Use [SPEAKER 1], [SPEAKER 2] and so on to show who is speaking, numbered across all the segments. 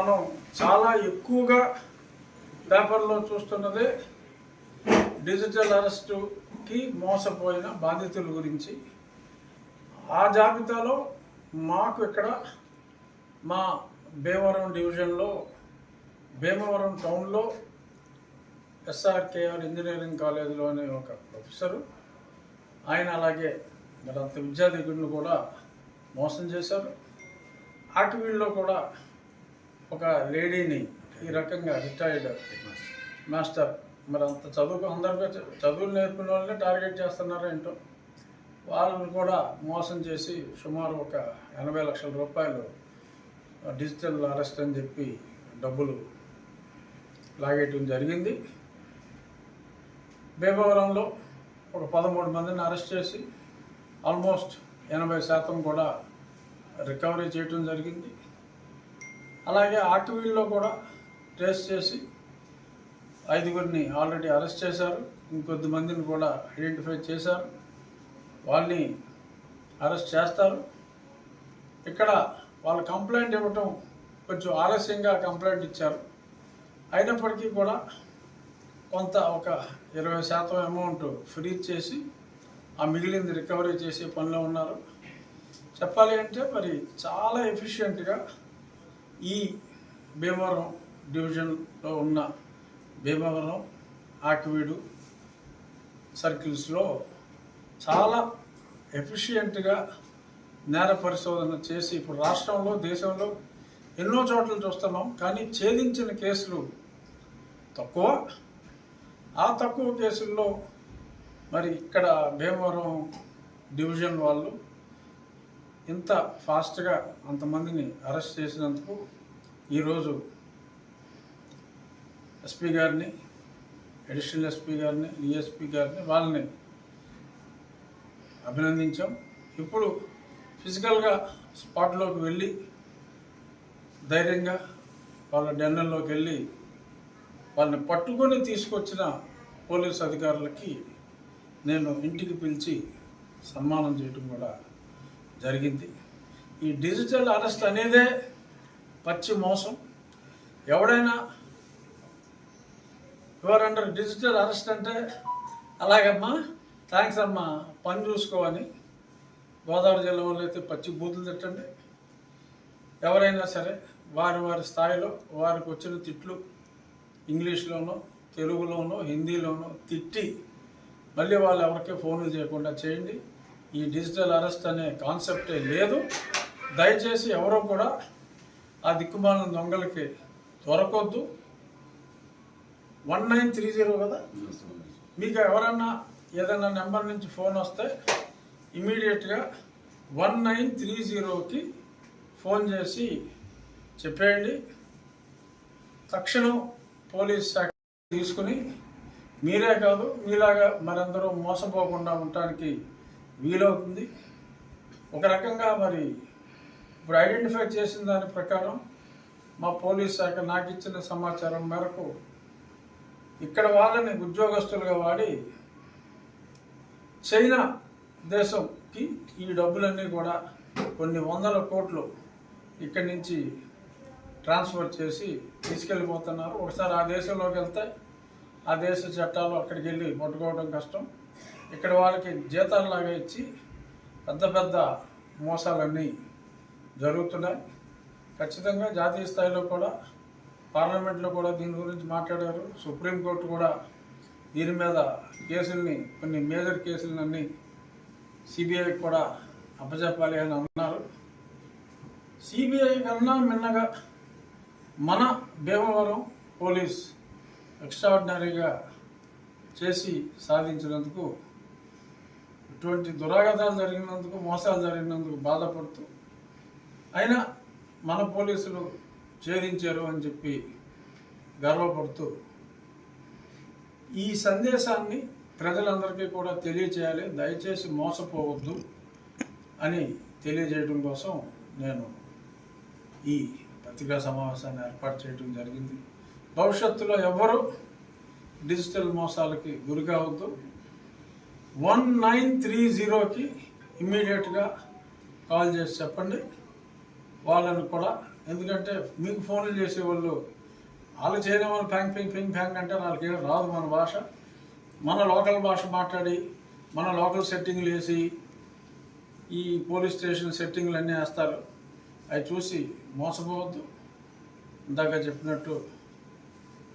[SPEAKER 1] మనం చాలా ఎక్కువగా పేపర్లో చూస్తున్నదే డిజిటల్ అరెస్టుకి మోసపోయిన బాధితుల గురించి. ఆ జాబితాలో మాకు ఇక్కడ మా భీమవరం డివిజన్లో భీమవరం టౌన్లో ఎస్ఆర్కేఆర్ ఇంజనీరింగ్ కాలేజీలోని ఒక ప్రొఫెసరు ఆయన అలాగే మరంత విద్యార్థికులను కూడా మోసం చేశారు. ఆటవీళ్ళలో కూడా ఒక లేడీని ఈ రకంగా రిటైర్డ్ మాస్టర్ మరి అంత చదువుకు అందరికీ చదువులు నేర్పిన వాళ్ళని టార్గెట్ చేస్తున్నారు ఏంటో? వాళ్ళని కూడా మోసం చేసి సుమారు ఒక ఎనభై లక్షల రూపాయలు డిజిటల్ అరెస్ట్ అని చెప్పి డబ్బులు లాగేయటం జరిగింది. భీమవరంలో ఒక పదమూడు మందిని అరెస్ట్ చేసి ఆల్మోస్ట్ ఎనభై శాతం కూడా రికవరీ చేయటం జరిగింది. అలాగే ఆటవీల్లో కూడా ట్రేస్ చేసి ఐదుగురిని ఆల్రెడీ అరెస్ట్ చేశారు. ఇంకొద్ది మందిని కూడా ఐడెంటిఫై చేశారు. వాళ్ళని అరెస్ట్ చేస్తారు. ఇక్కడ వాళ్ళు కంప్లైంట్ ఇవ్వటం కొంచెం ఆలస్యంగా కంప్లైంట్ ఇచ్చారు. అయినప్పటికీ కూడా కొంత ఒక ఇరవై శాతం అమౌంట్ ఫ్రీజ్ చేసి ఆ మిగిలింది రికవరీ చేసే పనిలో ఉన్నారు. చెప్పాలి అంటే మరి చాలా ఎఫిషియెంట్గా ఈ భీమవరం డివిజన్లో ఉన్న భీమవరం ఆకివీడు సర్కిల్స్లో చాలా ఎఫిషియెంట్గా నేర పరిశోధన చేసి ఇప్పుడు రాష్ట్రంలో దేశంలో ఎన్నో చోట్ల చూస్తున్నాం. కానీ ఛేదించిన కేసులు తక్కువ. ఆ తక్కువ కేసుల్లో మరి ఇక్కడ భీమవరం డివిజన్ వాళ్ళు ఇంత ఫాస్ట్గా అంతమందిని అరెస్ట్ చేసినందుకు ఈరోజు ఎస్పీ గారిని అడిషనల్ ఎస్పీ గారిని డిఎస్పీ గారిని వాళ్ళని అభినందించాం. ఇప్పుడు ఫిజికల్గా స్పాట్లోకి వెళ్ళి ధైర్యంగా వాళ్ళ డెన్నల్లోకి వెళ్ళి వాళ్ళని పట్టుకొని తీసుకొచ్చిన పోలీస్ అధికారులకి నేను ఇంటికి పిలిచి సన్మానం చేయడం కూడా జరిగింది. ఈ డిజిటల్ అరెస్ట్ అనేదే పచ్చి మోసం. ఎవడైనా ఎవరు అంటారు డిజిటల్ అరెస్ట్ అంటే అలాగమ్మా థ్యాంక్స్ అమ్మా పని చూసుకోవని గోదావరి జిల్లా వాళ్ళు అయితే పచ్చి బూతులు తిట్టండి. ఎవరైనా సరే వారి వారి స్థాయిలో వారికి వచ్చిన తిట్లు ఇంగ్లీష్లోనో తెలుగులోనో హిందీలోనో తిట్టి మళ్ళీ వాళ్ళు ఎవరికే ఫోన్లు చేయకుండా చేయండి. ఈ డిజిటల్ అరెస్ట్ అనే కాన్సెప్టే లేదు. దయచేసి ఎవరో కూడా ఆ దిక్కుమాలిన దొంగలకి దొరకొద్దు వన్ నైన్ త్రీ జీరో కదా? మీకు ఎవరన్నా ఏదైనా నెంబర్ నుంచి ఫోన్ వస్తే ఇమీడియట్గా వన్ నైన్ త్రీ జీరోకి ఫోన్ చేసి చెప్పేయండి. తక్షణం పోలీస్ శాఖ తీసుకుని మీరే కాదు మీలాగా మరందరూ మోసపోకుండా ఉండటానికి వీలవుతుంది. ఒక రకంగా మరి ఇప్పుడు ఐడెంటిఫై చేసిన దాని ప్రకారం మా పోలీస్ శాఖ నాకు ఇచ్చిన సమాచారం మేరకు ఇక్కడ వాళ్ళని ఉద్యోగస్తులుగా వాడి చైనా దేశంకి ఈ డబ్బులన్నీ కూడా కొన్ని వందల కోట్లు ఇక్కడి నుంచి ట్రాన్స్ఫర్ చేసి తీసుకెళ్ళిపోతున్నారు. ఒకసారి ఆ దేశంలోకి వెళ్తే ఆ దేశ చట్టాలు అక్కడికి వెళ్ళి పట్టుకోవడం కష్టం. ఇక్కడ వాళ్ళకి జీతాలలాగా ఇచ్చి పెద్ద పెద్ద మోసాలన్నీ జరుగుతున్నాయి. ఖచ్చితంగా జాతీయ స్థాయిలో కూడా పార్లమెంట్లో కూడా దీని గురించి మాట్లాడారు. సుప్రీంకోర్టు కూడా దీని మీద కేసుల్ని కొన్ని మేజర్ కేసులన్నీ సిబిఐకి కూడా అప్పచెప్పాలి అని అన్నారు. సిబిఐ కన్నా మిన్నగా మన భీమవరం పోలీస్ ఎక్స్ట్రాడినరీగా చేసి సాధించినందుకు ఇటువంటి దురాగతాలు జరిగినందుకు మోసాలు జరిగినందుకు బాధపడుతూ అయినా మన పోలీసులు ఛేదించారు అని చెప్పి గర్వపడుతూ ఈ సందేశాన్ని ప్రజలందరికీ కూడా తెలియచేయాలి దయచేసి మోసపోవద్దు అని తెలియజేయడం కోసం నేను ఈ పత్రికా సమావేశాన్ని ఏర్పాటు చేయడం జరిగింది. భవిష్యత్తులో ఎవ్వరూ డిజిటల్ మోసాలకి గురి కావద్దు వన్ నైన్ త్రీ జీరోకి ఇమ్మీడియట్గా కాల్ చేసి చెప్పండి. వాళ్ళని కూడా ఎందుకంటే మీకు ఫోన్లు చేసేవాళ్ళు వాళ్ళు చేయడం వల్ల ఫ్యాంగ్ పింగ్ పింగ్ ఫ్యాంగ్ అంటే వాళ్ళకి ఏం రాదు మన భాష. మన లోకల్ భాష మాట్లాడి మన లోకల్ సెట్టింగ్లు వేసి ఈ పోలీస్ స్టేషన్ సెట్టింగ్లు అన్నీ వేస్తారు. అవి చూసి మోసపోవద్దు. ఇందాక చెప్పినట్టు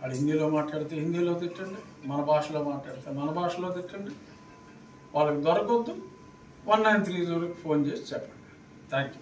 [SPEAKER 1] వాడు హిందీలో మాట్లాడితే హిందీలో తిట్టండి మన భాషలో మాట్లాడితే మన భాషలో తిట్టండి. వాళ్ళకి దొరకవద్దు. వన్ నైన్ త్రీ జీరోకి ఫోన్ చేసి చెప్పండి. Thank you